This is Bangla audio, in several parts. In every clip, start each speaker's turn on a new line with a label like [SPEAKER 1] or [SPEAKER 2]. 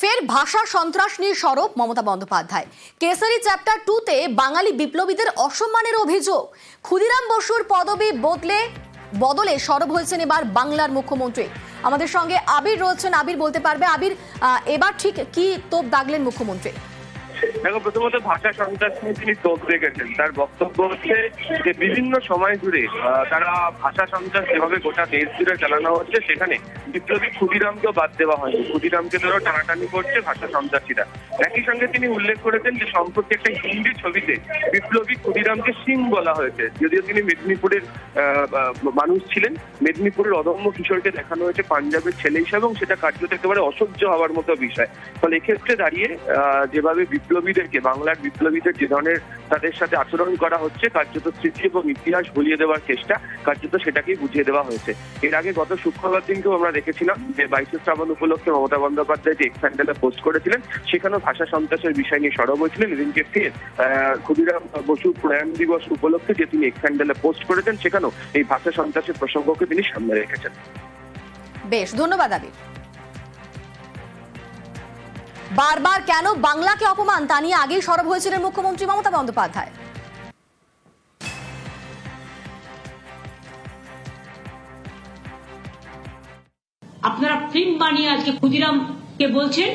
[SPEAKER 1] ফের ভাষা সন্ত্রাস নিয়ে সরব মমতা বন্দ্যোপাধ্যায়। কেসারি চ্যাপ্টার টুতে বাঙালি বিপ্লবীদের অসম্মানের অভিযোগ। ক্ষুদিরাম বসুর পদবি বদলে বদলে সরব হয়েছেন এবার বাংলার মুখ্যমন্ত্রী। আমাদের সঙ্গে আবির রয়েছেন। আবির বলতে পারবে, আবির এবার ঠিক কি তোপ দাগলেন মুখ্যমন্ত্রী?
[SPEAKER 2] দেখো, প্রথমত ভাষা সন্ত্রাস নিয়ে তিনি তোপ দেখেছেন। তার বক্তব্য হচ্ছে যে বিভিন্ন সময় জুড়ে তারা ভাষা সন্ত্রাস যেভাবে গোটা দেশ জুড়ে চালানো হচ্ছে, সেখানে বিপ্লবী ক্ষুদিরামকেও বাদ দেওয়া হয়নি। ক্ষুদিরামকে ধরো টানাটানি করছে ভাষা সন্ত্রাসীরা একই সঙ্গে তিনি উল্লেখ করেছেন যে সম্প্রতি একটা হিন্দি ছবিতে বিপ্লবী ক্ষুদিরামকে সিং বলা হয়েছে। যদিও তিনি মেদিনীপুরের মানুষ ছিলেন, মেদিনীপুরের অদম্য কিশোরকে দেখানো হয়েছে পাঞ্জাবের ছেলে হিসাবে এবং সেটা কার্যত একেবারে অসহ্য হওয়ার মতো বিষয়। ফলে এক্ষেত্রে দাঁড়িয়ে যেভাবে বিপ্লবীদেরকে, বাংলার বিপ্লবীদের যে ধরনের তাদের সাথে আচরণ করা হচ্ছে, কার্যত স্মৃতি এবং ইতিহাস ভুলিয়ে দেওয়ার চেষ্টা, কার্যত সেটাকেই বুঝিয়ে দেওয়া হয়েছে। এর আগে গত শুক্রবার দিনকেও আমরা দেখেছিলাম যে বাইশে শ্রাবণ উপলক্ষে মমতা বন্দ্যোপাধ্যায় যে এক্স হ্যান্ডেলে পোস্ট করেছিলেন, সেখানেও ভাষা সন্ত্রাসের বিষয় নিয়ে সরব হয়েছিলেন। এদিনকে ফের ক্ষুদিরাম বসু প্রয়াণ দিবস উপলক্ষে যে তিনি এক্স হ্যান্ডেলে পোস্ট করেছেন, সেখানেও এই ভাষা সন্ত্রাসের প্রসঙ্গকে তিনি সামনে রেখেছেন।
[SPEAKER 1] বেশ, ধন্যবাদ আবির। বারবার কেন বাংলাকে অপমান? তা নিয়ে আগেই সরব হয়েছিলেন মুখ্যমন্ত্রী মমতা বন্দ্যোপাধ্যায়।
[SPEAKER 3] আপনারা ফিল্ম বানিয়ে আজকে ক্ষুদিরাম কে বলছেন?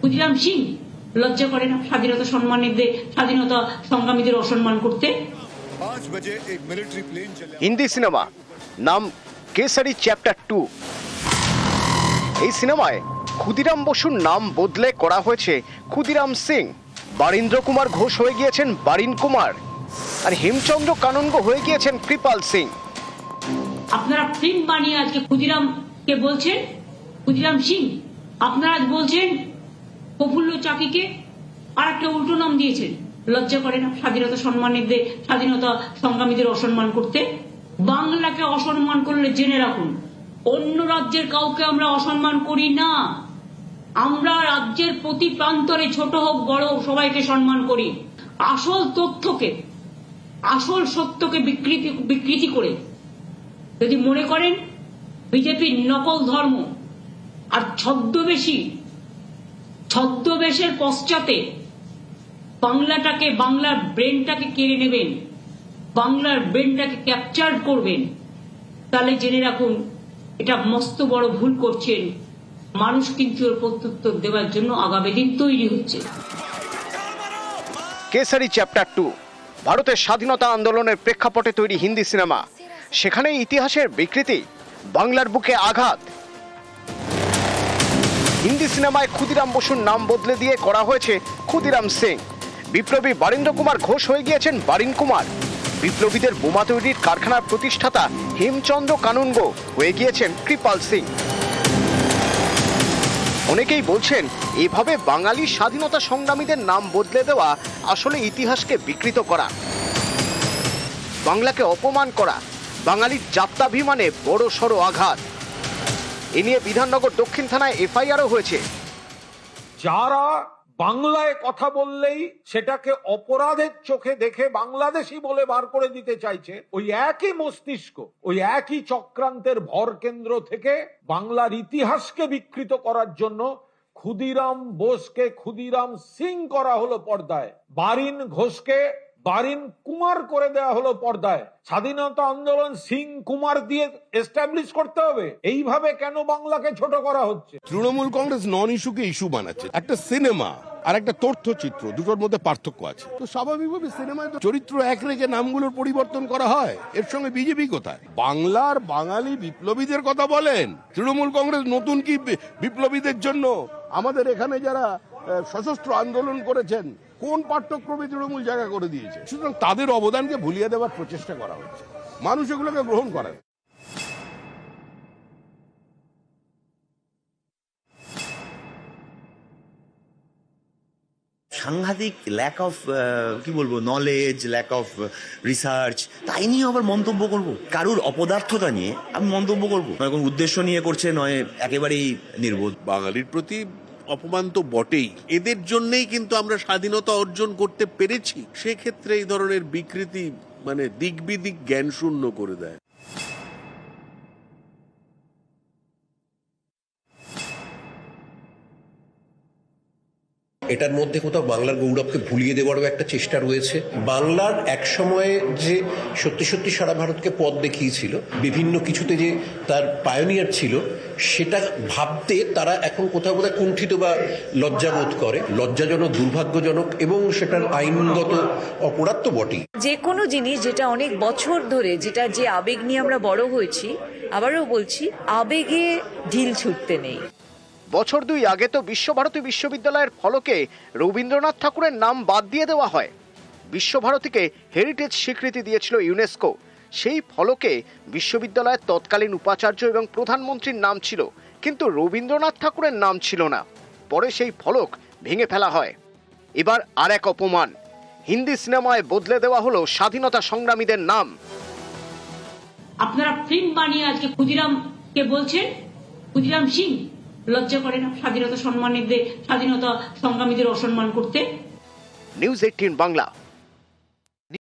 [SPEAKER 3] ক্ষুদিরাম সিং লজ্জা করেন স্বাধীনতা সম্মানীদের স্বাধীনতা সংগ্রামীদের অসম্মান করতে?
[SPEAKER 4] হিন্দি সিনেমা নাম কেসারি চ্যাপ্টার টু এই সিনেমায় ক্ষুদিরাম বসুর নাম বদলে করা হয়েছে ক্ষুদিরাম সিং। বারীন্দ্র কুমার ঘোষ হয়ে গিয়েছেন বারিন কুমার। আর হেমচন্দ্র কানন্গ হয়ে গিয়েছেন কৃপাল সিং।
[SPEAKER 3] আপনারা ফিল্ম বানিয়ে আজকে ক্ষুদিরামকে বলছেন? ক্ষুদিরাম সিং, আপনারা আজ বলছেন প্রফুল্ল চাকিকে আর একটা উল্টো নাম দিয়েছেন। লজ্জা করে না স্বাধীনতা সম্মানীদের স্বাধীনতা সংগ্রামীদের অসম্মান করতে? বাংলাকে অসম্মান করলে জেনে রাখুন, অন্য রাজ্যের কাউকে আমরা অসম্মান করি না। আমরা রাজ্যের প্রতি প্রান্তরে ছোট হোক, বড় সবাইকে সম্মান করি। আসল তথ্যকে, আসল সত্যকে বিকৃতি বিকৃতি করে যদি মনে করেন, বিজেপির নকল ধর্ম আর ছদ্মবেশী, ছদ্মবেশের পশ্চাতে বাংলাটাকে, বাংলার ব্রেনটাকে কেড়ে নেবেন, বাংলার ব্রেনটাকে ক্যাপচার করবেন, তাহলে জেনে রাখুন, এটা মস্ত বড় ভুল করছেন মানুষ কিন্তু প্রত্যুত্তর দেওয়ার জন্য আগামী দিন তৈরি হচ্ছে।
[SPEAKER 4] কেসারি চ্যাপ্টার টু, ভারতের স্বাধীনতা আন্দোলনের প্রেক্ষাপটে তৈরি হিন্দি সিনেমা। সেখানে ইতিহাসের বিকৃতি, বাংলার বুকে আঘাত। হিন্দি সিনেমায় ক্ষুদিরাম বসুর নাম বদলে দিয়ে করা হয়েছে ক্ষুদিরাম সিং বিপ্লবী বারীন্দ্র কুমার ঘোষ হয়ে গিয়েছেন বারিন কুমার। বিপ্লবীদের বোমা তৈরির কারখানার প্রতিষ্ঠাতা হেমচন্দ্র কানুনগ হয়ে গিয়েছেন কৃপাল সিং। অনেকেই বলছেন, এভাবে বাঙালি স্বাধীনতা সংগ্রামীদের নাম বদলে দেওয়া আসলে ইতিহাসকে বিকৃত করা। বাংলাকে অপমান করা, বাঙালির যাত্রাভিমানে বড় সড় আঘাত। এ নিয়ে বিধাননগর দক্ষিণ থানায় এফআইআরও হয়েছে।
[SPEAKER 5] যারা বাংলায় কথা বললেই সেটাকে অপরাধের চোখে দেখে বাংলাদেশি বলে বার করে দিতে চাইছে, ওই একই মস্তিষ্ক, ওই একই চক্রান্তের ভর কেন্দ্র থেকে বাংলার ইতিহাসকে বিকৃত করার জন্য ক্ষুদিরাম বোসকে ক্ষুদিরাম সিং করা হলো পর্দায়। বারিন ঘোষকে বারিন কুমার করে দেওয়া হলো পর্দায়। স্বাধীনতা আন্দোলন সিং কুমার দিয়ে এস্টাবলিশ করতে হবে। এইভাবে কেন বাংলাকে ছোট করা হচ্ছে?
[SPEAKER 6] তৃণমূল কংগ্রেস নন ইস্যুকে ইস্যু বানাচ্ছে। একটা সিনেমা আর একটা তথ্যচিত্র দুটোর মধ্যে পার্থক্য আছে। তো স্বাভাবিকভাবে সিনেমায় তো চরিত্র এক রেখে নামগুলোর পরিবর্তন করা হয় এর সঙ্গে বিজেপি কোথায়? বাংলার বাঙালি বিপ্লবীদের কথা বলেন। তৃণমূল কংগ্রেস নতুন কি বি- বিপ্লবীদের জন্য? আমাদের এখানে যারা সশস্ত্র আন্দোলন করেছেন কোন পাঠ্যক্রমে তৃণমূল জায়গা করে দিয়েছে? সুতরাং তাদের অবদানকে ভুলিয়ে দেওয়ার প্রচেষ্টা করা হচ্ছে। মানুষ এগুলোকে গ্রহণ করে
[SPEAKER 7] সাংঘাতিক ল্যাক অফ কি বলব নলেজ ল্যাক অফ রিসার্চ তাই নিয়ে আবার মন্তব্য করব? কারুর অপদার্থতা নিয়ে আমি মন্তব্য করব? নয় কোনো উদ্দেশ্য নিয়ে করছে নয় একেবারেই নির্বোধ।
[SPEAKER 8] বাঙালির প্রতি অপমান তো বটেই। এদের জন্যেই কিন্তু আমরা স্বাধীনতা অর্জন করতে পেরেছি। সেক্ষেত্রে এই ধরনের বিকৃতি মানে দিক বিদিক জ্ঞান শূন্য করে দেয়।
[SPEAKER 9] এটার মধ্যে কোথাও বাংলার গৌরবকে ভুলিয়ে দেওয়ারও একটা চেষ্টা রয়েছে। বাংলার এক সময়ে যে সত্যি সত্যি সারা ভারতকে পথ দেখিয়েছিল, বিভিন্ন কিছুতে যে তার পায়োনিয়ার ছিল, সেটা ভাবতে তারা এখন কোথাও কোথাও কুণ্ঠিত বা লজ্জাবোধ করে। লজ্জাজনক, দুর্ভাগ্যজনক এবং সেটার আইনগত অপরাধ তো বটেই।
[SPEAKER 10] যে কোনো জিনিস যেটা অনেক বছর ধরে, যেটা যে আবেগ নিয়ে আমরা বড় হয়েছি, আবারও বলছি, আবেগে ঢিল ছুটতে নেই।
[SPEAKER 4] বছর দুই আগে তো বিশ্বভারতী বিশ্ববিদ্যালয়ের ফলকে রবীন্দ্রনাথ ঠাকুরের নাম বাদ দিয়ে দেওয়া হয়। বিশ্বভারতীকে হেরিটেজ স্বীকৃতি দিয়েছিল ইউনেস্কো। সেই ফলকে বিশ্ববিদ্যালয়ের তৎকালীন উপাচার্য এবং প্রধানমন্ত্রীর নাম ছিল, কিন্তু রবীন্দ্রনাথ ঠাকুরের নাম ছিল না। পরে সেই ফলক ভেঙে ফেলা হয়। এবার আর এক অপমান। হিন্দি সিনেমায় বদলে দেওয়া হলো স্বাধীনতা সংগ্রামীদের নাম।
[SPEAKER 3] আপনারা ফিল্ম বানিয়ে আজকে ক্ষুদিরামকে বলছেন? ক্ষুদিরাম সিং? লজ্জা করে না স্বাধীনতা সম্মানীদের স্বাধীনতা সংগ্রামীদের অসম্মান করতে?
[SPEAKER 4] News eighteen Bangla.